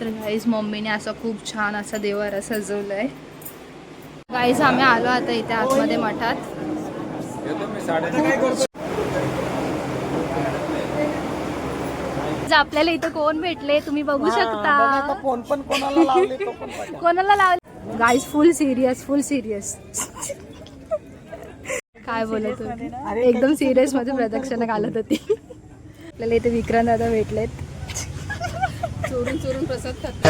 तर गाईज मम्मीने असं खूप छान असा देवारा सजवलाय. गाईज आम्ही आलो आता इथे आतमध्ये मठात. आपल्याला इथं कोण भेटले? तुम्ही बघू शकता. फोन पण कोणाला. कोणाला लावले? Guys full serious full serious काय बोलत होती? एकदम सिरियसमध्ये प्रदक्षिणा घालत होती. आपल्याला इथे विक्रांत दादा भेटलेत. चोरून चोरून प्रसाद खात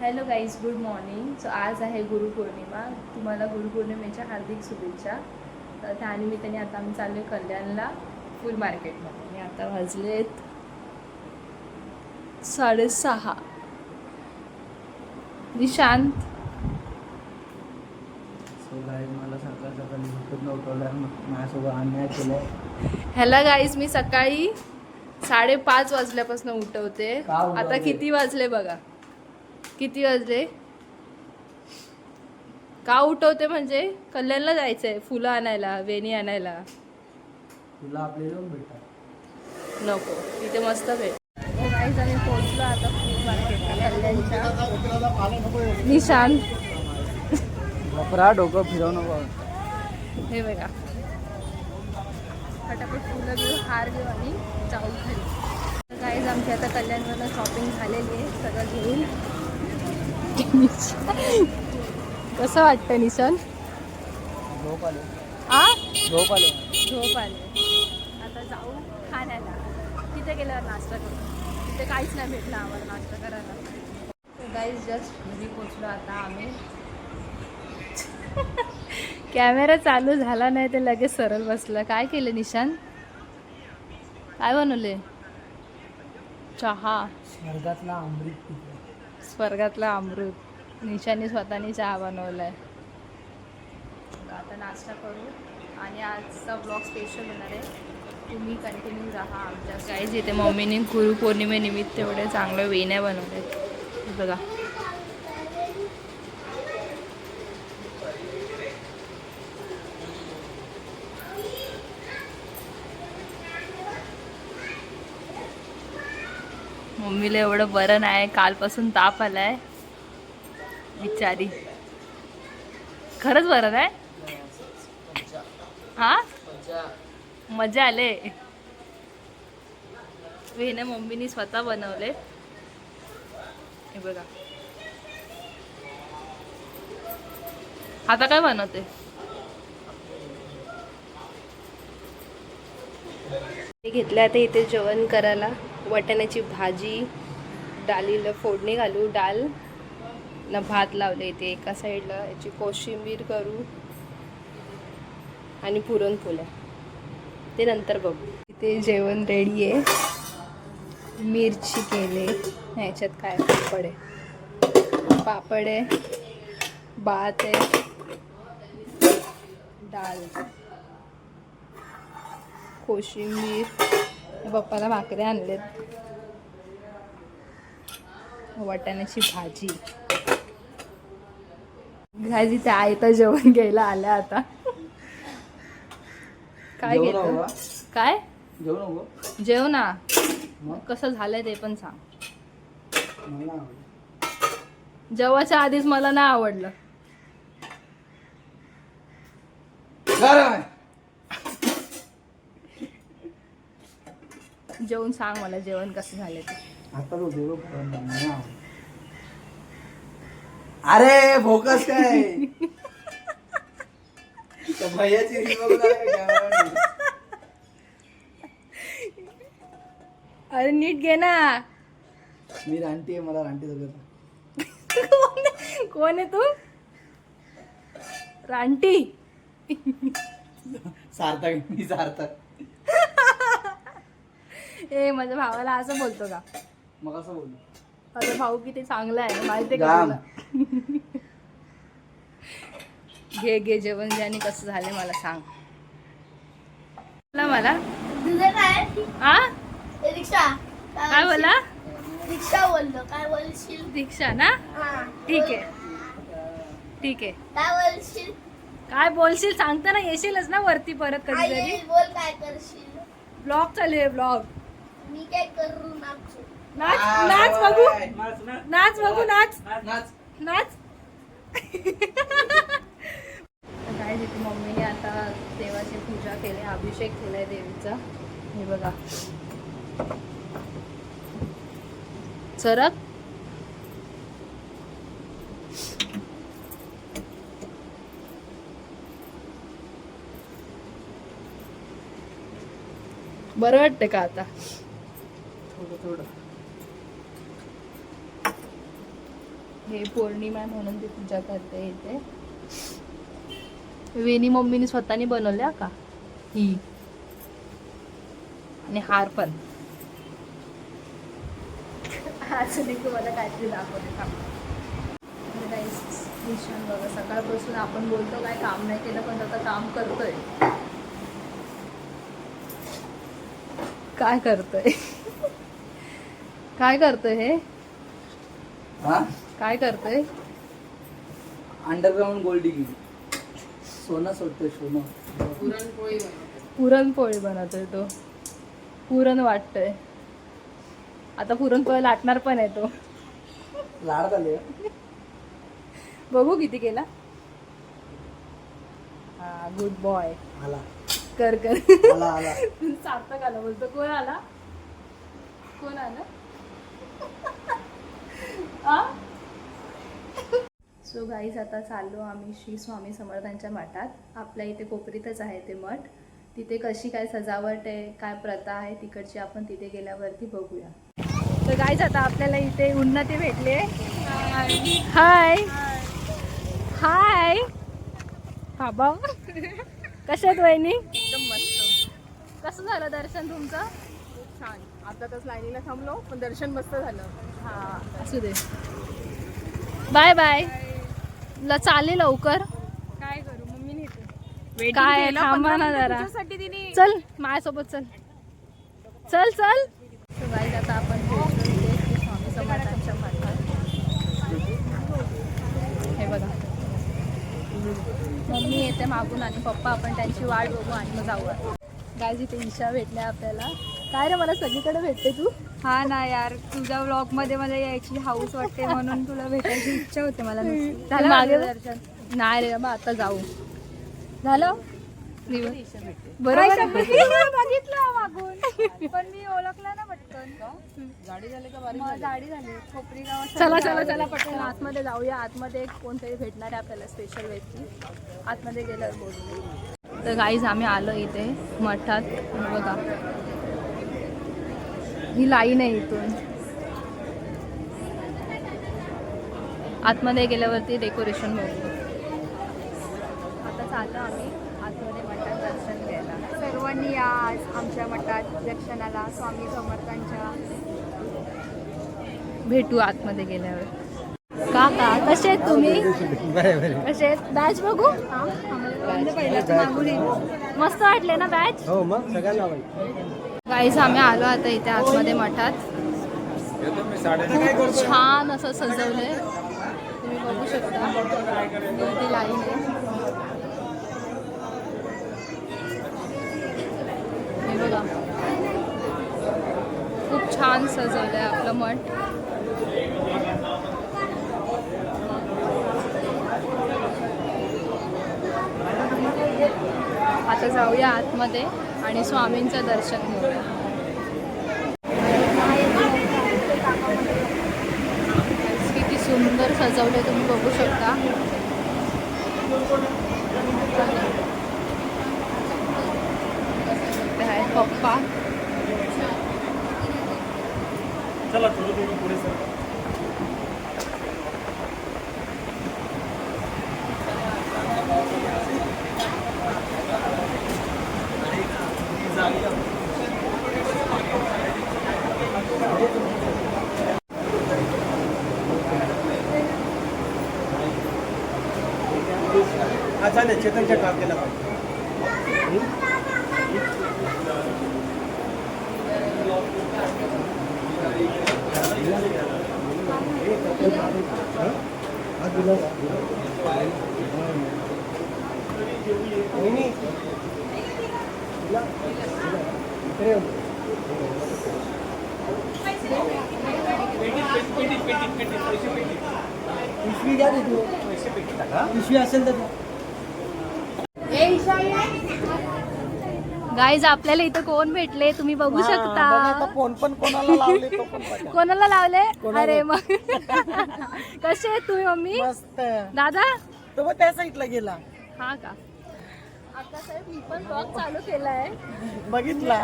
hello guys good morning so आज आहे गुरुपौर्णिमा तुम्हाला गुरुपौर्णिमेच्या हार्दिक शुभेच्छा. तर त्यानिमित्ताने आता आम्ही चाललो आहे कल्याणला फुल मार्केटमध्ये. आणि आता वाजलेत साडेसहा. निशांत. So guys, मला सकाळ सकाळी झोपेतनं उठवलं माझ्यासोबत अन्याय केलाय. ह्याला गाईज मी सकाळी साडेपाच वाजल्यापासून उठवते. का उठवते? आता किती वाजले बघा? किती वाजले? का उठवते म्हणजे? कल्याणला जायचंय फुलं आणायला वेणी आणायला. तुला आपले नको इथे मस्त भेट. कल्याणच्या. निशांत बकरा डोकं फिरवू नको हे बघा. फटाफट फुलं घेऊ हार घेऊ आणि जाऊ घरी. गाईज आमची आता कल्याणवरनं शॉपिंग झालेली आहे सगळं घेऊन. कसं वाटतं निशांत झोप आले. आ? झोप आले. झोप आले. आता जाऊ खाण्याला. तिथे गेल्यावर नाश्ता करू. तिथे काहीच नाही भेटलं आम्हाला नाश्ता करायला. गाईज जस्ट घरी पोचलो आता आम्ही. कॅमेरा चालू झाला नाही ते लगेच सरळ बसलं. काय केलं निशान? काय बनवले चहा. स्वर्गातला अमृत स्वर्गातला अमृत. निशाने स्वतःने चहा बनवलाय. आता नाश्ता करू. आणि आजचा ब्लॉग स्पेशल होणार आहे. तुम्ही कंटिन्यू राहा आमच्या काहीच इथे मम्मीने गुरुपौर्णिमेनिमित्त एवढे चांगल्या वेण्या बनवल्यात हे बघा. मम्मीला एवढं बरं नाही कालपासून ताप आलाय. बिचारी. खरंच बरं नाही? हा? मजा आले. वेण्या मम्मीनी स्वतः बनवले. हे बघा. आता काय बनवते? घेतलं आता इथे जेवण करायला. वाटाण्याची भाजी डालीला फोडणी घालू डाल ना भात लावले इथे एका साईडला. याची कोशिंबीर करू आणि पुरणपोळ्या. ते नंतर बघू. इथे जेवण रेडी आहे. मिरची केले. ह्याच्यात काय पापड आहे? पापड आहे भात आहे डाल. कोशिंबीर. पप्पाला भाकऱ्या आणलेत. वाटाण्याची भाजी. घाजी त्या आयता जेवण घ्यायला आल्या आता. काय घेतो? काय? जेवू ना. कसं झालंय ते पण सांग. जेवाच्या आधीच मला नाही आवडलं गरम आहे. जेवून सांग मला जेवण कसं झालं ते. अरे फोकस काय. अरे नीट घे ना. मी रानटी आहे मला रानटी जगत कोण आहे तू? रानटी. सार्थक मी सार्थक. ए माझ्या भावाला असं बोलतो का? मग असं बोलू. माझा भाऊ किती चांगला आहे माहिती का घे घे जेवण घे आणि कसं झालं मला सांग. बोला मला. तुझं काय? आ? रिक्षा. काय बोला? रिक्षा बोललो काय बोलशील? दीक्षा ना? हा. ठीक आहे. ठीक आहे. काय बोलशील? काय बोलशील? सांगता ना येशीलच ना वरती परत येईल, बोल काय करशील? ब्लॉग चालू आहे ब्लॉग. मी काय करू नाचू? नाच नाच बघू. नाच नाच. नाच बघू नाच. नाच. नाच. काय तिथे मम्मीने आता देवाची पूजा केली अभिषेक केलाय देवीचा. हे बघा. सरक. बरं वाटतं का आता? थोडं थोडं हे पौर्णिमा म्हणून ती पूजा करते इथे. वेणी मम्मीने स्वतःने बनवल्या का? ही. आणि हार पण. तुम्हाला काहीतरी दाखवते थांबा. बघा. सकाळपासून आपण बोलतो काय काम नाही केलं पण आता काम करतोय. काय करतोय? काय करतोय हे? हा? काय करतोय? अंडरग्राऊंड गोल्ड डिग्री सोनं सोडतोय सोनं. पुरणपोळी बनवतोय. तो. पुरण वाटतोय. आता पुरणपोळी लाटणार पण आहे तो. लाड झाले. बघू किती केला. हा गुड बॉय आला. कर कर. आला आला. सार्थक आला बोलतो. कोण आला? कोण आला? सो गाईज आता चाललो आम्ही श्री स्वामी समर्थांच्या मठात. आपल्या इथे कोपरीतच आहे ते मठ. तिथे कशी काय सजावट आहे काय प्रथा आहे तिकडची आपण तिथे गेल्यावरती बघूया. तर गाईज आता आपल्याला इथे उन्नती भेटले हाय हाय बाबा. कशा आहेत वहिनी? एकदम मस्त. कसं झालं दर्शन तुमचं? छान. आता तर लाईनीला थांबलो पण दर्शन मस्त झालं. हा. असू दे. Bye bye. ला चालेल लवकर? काय करू? मम्मी नेते काय थांबा ना जरा. चल माझ्यासोबत चल. चल चल. आता आपण स्वामी मठात हे बघा. मम्मी येते मागून आणि पप्पा आपण त्यांची वाट बघू आणि मग जाऊ काय इथे ईशा भेटल्या आपल्याला. काय रे मला सगळीकडे भेटते तू? हा ना यार तुझ्या व्लॉगमध्ये मला यायची हाऊस वाटते म्हणून तुला भेटायची इच्छा होते मला नुसती. झालं मागे माझं. दर्शन? नाही रे बाबा आता जाऊ. झालं? दिवस बरोबर बरोबर बघितलं मागून. पण मी ओळखलं ना पटकन. गाडी झाली का मग गाडी झाली. खोपरी गावात चला चला चला पटकन आतमध्ये जाऊया. आतमध्ये एक कोणतरी भेटणार आहे आपल्याला स्पेशल व्यक्ती आतमध्ये गेल्यावर बोलू. तर गाईज आम्ही आलो इथे मठात. बघा. ही लाईन आहे इथून. आतमध्ये गेल्यावरती डेकोरेशन बघू. आता चाललो आम्ही. आतमध्ये मठात दर्शन घ्यायला. सर्वांनी या आज आमच्या मठात दर्शनाला स्वामी समर्थांच्या. भेटू आतमध्ये गेल्यावर. काका कसे आहेत तुम्ही? कसे आहेत? बॅच बघू? मस्त वाटले ना बॅच हो मग सगळ्यांना गाईज आम्ही आलो आता इथे आतमध्ये मठात. खूप छान असं सजवलंय. तुम्ही बघू शकता. मोठी लाईन आहे. बघा. खूप छान सजवलंय आपलं मठ. आता जाऊया आतमध्ये आणि स्वामींचं दर्शन घेऊया. किती सुंदर सजवले तुम्ही बघू शकता. पप्पा. हा चालेल चेतनच्या काकेला पिशवी घ्या तिथे पिशवी असेल तर गाईज आपल्याला इथं कोण भेटले? तुम्ही बघू शकता. फोन पण कोणाला लावले तो पण बघा. कोणाला लावले? कोणाला? अरे मग. कसे आहेत तुम्ही मम्मी? मस्त. दादा? तो मग त्या साईडला गेला. हा का? आता साहेब मी पण ब्लॉग चालू केलाय. बघितला.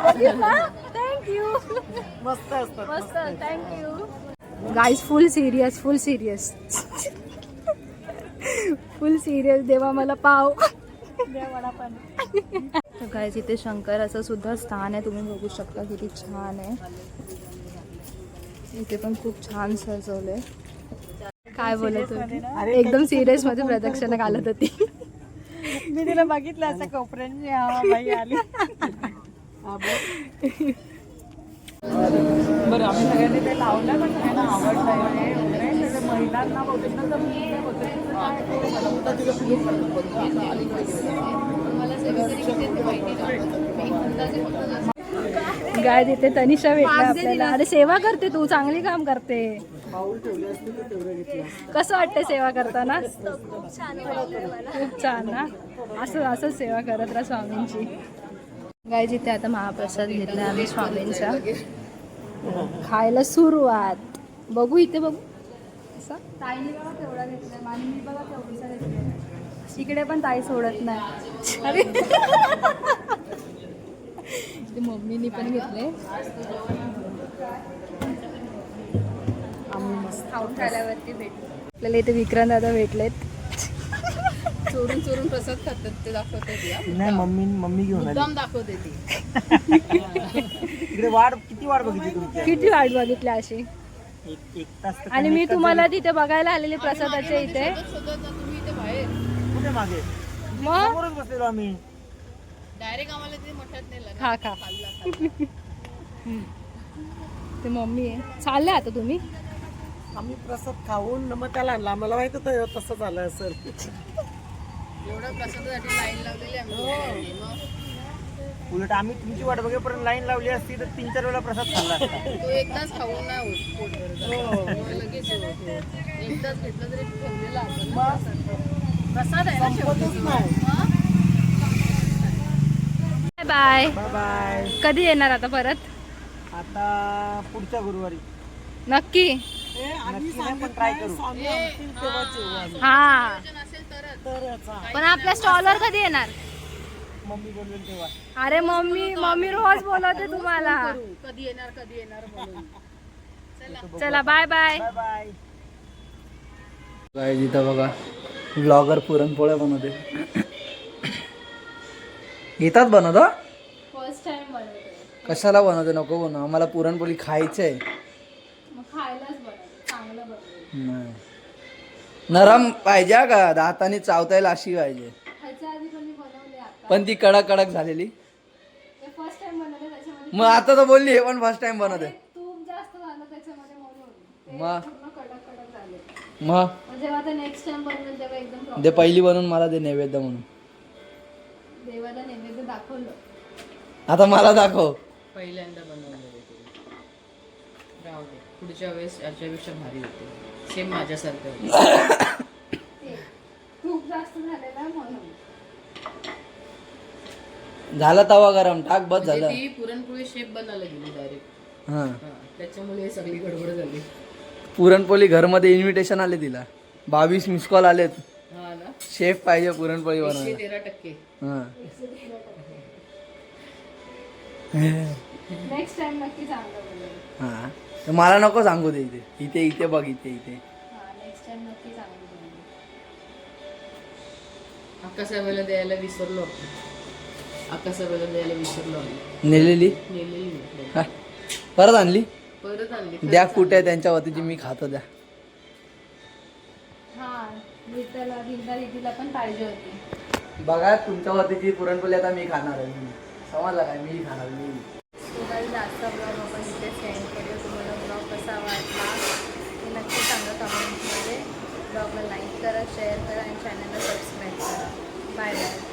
थँक्यू मस्त असतात मस्त. Thank you guys full serious full serious full serious देवा मला पाव. काय इथे शंकराचं सुद्धा स्थान आहे. तुम्ही बघू शकता किती छान आहे. इथे पण खूप छान सजवलंय. काय बोलत होती? एकदम सिरियसमध्ये प्रदक्षिणा घालत होती. मी तिला बघितलं असं कोपऱ्यांची हा बाई आली. बरं. आम्ही सगळ्यांनी ते लावलं पण सगळ्यांना आवडलं तर महिलांना नाही बहुतेक. गाय देते तनिषा भेटला आपल्याला. अरे सेवा करते तू चांगली काम करते. कसं वाटतं सेवा करताना? खूप छान ना? असं असंच सेवा करत राहा स्वामींची. गाय जिथे आता महाप्रसाद घेतला आम्ही स्वामींचा. खायला सुरुवात. बघू इथे बघू. असं? ताईने बघा केवढा घेतलाय. आणि मी बघा केवढीचा घेतलाय. इकडे पण ताई सोडत नाही. अरे. मम्मीनी पण घेतले. आम्ही मस्त खाऊन खाल्यावरती आपल्याला इथे विक्रांत दादा भेटलेत. चोरून चोरून प्रसाद खातात ते दाखवते नाही मम्मी मम्मी घेऊन आली. दाखवते ती. इकडे वाट किती वाट बघितली तुमची किती वाट बघितली अशी? एक एक तास तर आणि मी तुम्हाला तिथे बघायला आलेले प्रसादाच्या इथे शोधत ना तुम्ही इथे बाहेर झाली. कुठे मागे? मग? समोरच बसलेलो आम्ही. डायरेक्ट आम्हाला ते मठात नेलं खा खा. ते मम्मी आहे. चालले आता तुम्ही? आम्ही प्रसाद खाऊन मग त्याला आणला. आम्हाला माहीत होतं तसं झालं असेल. प्रसादासाठी लाईन लावलेली आम्ही. मग उलट आम्ही तुमची वाट बघेपर्यंत लाईन लावली असती तर तीन चार वेळा प्रसाद खाल्ला असता. तो एकदाच खाऊन नाही होत. मग लगेच हे होतं. एकदाच घेतलं तरी ठेवलेला आपण ना. प्रसाद. आहे ना शेवटी. Bye bye. बाय कधी येणार आता परत? आता पुढच्या गुरुवारी. नक्की. नक्की नाही पण ट्राय करू. हा. असेल तरच. पण आपल्या स्टॉलवर कधी येणार? मम्मी बोलवेल तेव्हा. अरे मम्मी मम्मी रोज बोलवते तुम्हाला. कधी येणार कधी येणार चला. बाय बाय बाय बाय काय जिथं बघा. ब्लॉगर पुरणपोळ्या बनवते येतात बनवतो फर्स्ट टाइम बनवते कशाला बनवते नको बनव. आम्हाला पुरणपोळी खायची आहे. नरम पाहिजे का? दाताने चावता येईल अशी पाहिजे. पण ती कडक कडक झालेली मग आता तर बोलली हे पण फर्स्ट टाइम बनवते मग? जेव्हा नेक्स्ट टाइम बनवेल तेव्हा एकदम proper. दे पहिली बनवून मला दे नैवेद्य म्हणून. देवाला नैवेद्य दाखवलं. आता मला दाखव. पहिल्यांदा ते राहू दे. पुढच्या वेळेस याच्यापेक्षा भारी होते. सेम माझ्यासारखं होतं. ते तूप जास्त झालेलं आहे म्हणून. झाला तवा गरम. टाक बस म्हणजे झालं. ती पुरणपोळी शेप बनायला गेली डायरेक्ट हा. त्याच्यामुळे हे सगळी गडबड झाली. पुरणपोळी घरमध्ये इन्व्हिटेशन आले तिला. बावीस मिस कॉल आलेत. हा शेफ पाहिजे पुरणपोळी बनवायला. तेरा टक्के. हा. हा. तर मला नको सांगू दे इथे. इथे इथे बघ इथे इथे. हा द्यायला विसरलो. द्यायला विसरलो नेलेली? नेलेली. हा. परत आणली? परत आणली. द्या कुठे आहे त्यांच्या वतीची मी खातो द्या. पण पाहिजे बघा तुमच्या वतीची पुरणपोळी आता मी खाणार आहे. समजला काय? मी खाणार मी. आजचा ब्लॉग आपण इथे सेंड केले. तुम्हाला कसा वाटला सांगा लाईक करा शेअर करा आणि चॅनलला सबस्क्राईब करा. Bye bye